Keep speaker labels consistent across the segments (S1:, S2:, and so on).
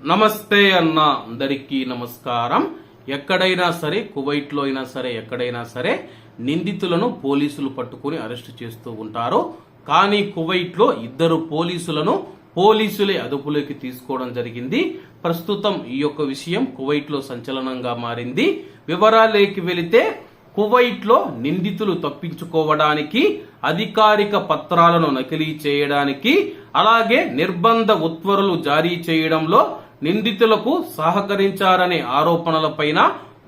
S1: నమస్తే అన్న అందరికీ నమస్కారం. ఎక్కడైనా సరే కువైట్లో అయినా సరే ఎక్కడైనా సరే నిందితులను పోలీసులు పట్టుకుని అరెస్ట్ చేస్తూ ఉంటారు. కానీ కువైట్లో ఇద్దరు పోలీసులను పోలీసులే అదుపులోకి తీసుకోవడం జరిగింది. ప్రస్తుతం ఈ యొక్క విషయం కువైట్లో సంచలనంగా మారింది. వివరాలేకి వెళితే కువైట్లో నిందితులు తప్పించుకోవడానికి అధికారిక పత్రాలను నకిలీ చేయడానికి అలాగే నిర్బంధ ఉత్తర్వులు జారీ చేయడంలో నిందితులకు సహకరించారనే ఆరోపణలపైన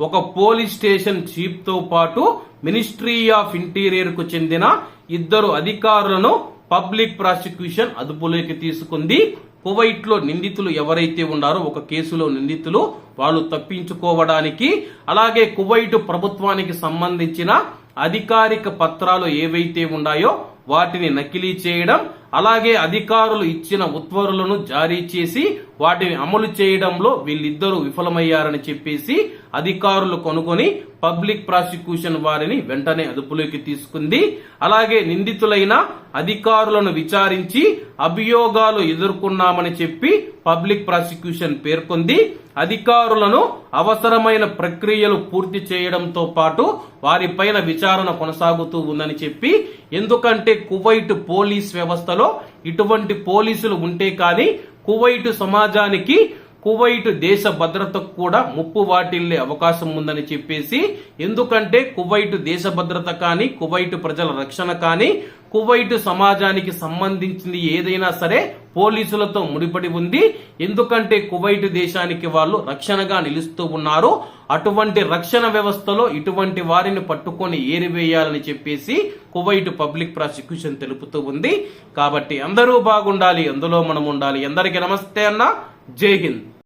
S1: ఒక పోలీస్ స్టేషన్ చీఫ్తో పాటు మినిస్ట్రీ ఆఫ్ ఇంటీరియర్కు చెందిన ఇద్దరు అధికారులను పబ్లిక్ ప్రాసిక్యూషన్ అదుపులోకి తీసుకుంది. కువైట్లో నిందితులు ఎవరైతే ఉన్నారో ఒక కేసులో నిందితులు వాళ్ళు తప్పించుకోవడానికి అలాగే కువైట్ ప్రభుత్వానికి సంబంధించిన అధికారిక పత్రాలు ఏవైతే ఉన్నాయో వాటిని నకిలీ చేయడం అలాగే అధికారులు ఇచ్చిన ఉత్తర్వులను జారీ చేసి వాటిని అమలు చేయడంలో వీళ్ళిద్దరూ విఫలమయ్యారని చెప్పేసి అధికారులు కనుగొని పబ్లిక్ ప్రాసిక్యూషన్ వారిని వెంటనే అదుపులోకి తీసుకుంది. అలాగే నిందితులైన అధికారులను విచారించి అభియోగాలు ఎదుర్కొన్నామని చెప్పి పబ్లిక్ ప్రాసిక్యూషన్ పేర్కొంది. అధికారులను అవసరమైన ప్రక్రియలు పూర్తి చేయడంతో పాటు వారిపైన విచారణ కొనసాగుతూ ఉందని చెప్పి ఎందుకంటే కువైట్ పోలీస్ వ్యవస్థలో ఇటువంటి పోలీసులు ఉంటే కానీ కువైట్ సమాజానికి కువైట్ దేశ భద్రతకు కూడా ముప్పు వాటిల్లే అవకాశం ఉందని చెప్పేసి ఎందుకంటే కువైట్ దేశ భద్రత కానీ కువైట్ ప్రజల రక్షణ కానీ కువైట్ సమాజానికి సంబంధించింది ఏదైనా సరే పోలీసులతో ముడిపడి ఉంది. ఎందుకంటే కువైట్ దేశానికి వాళ్ళు రక్షణగా నిలుస్తూ ఉన్నారు. అటువంటి రక్షణ వ్యవస్థలో ఇటువంటి వారిని పట్టుకొని ఏరివేయాలని చెప్పేసి కువైట్ పబ్లిక్ ప్రాసిక్యూషన్ తెలుపుతూ ఉంది. కాబట్టి అందరూ బాగుండాలి అందులో మనం ఉండాలి. అందరికీ నమస్తే అన్న. జై హింద్.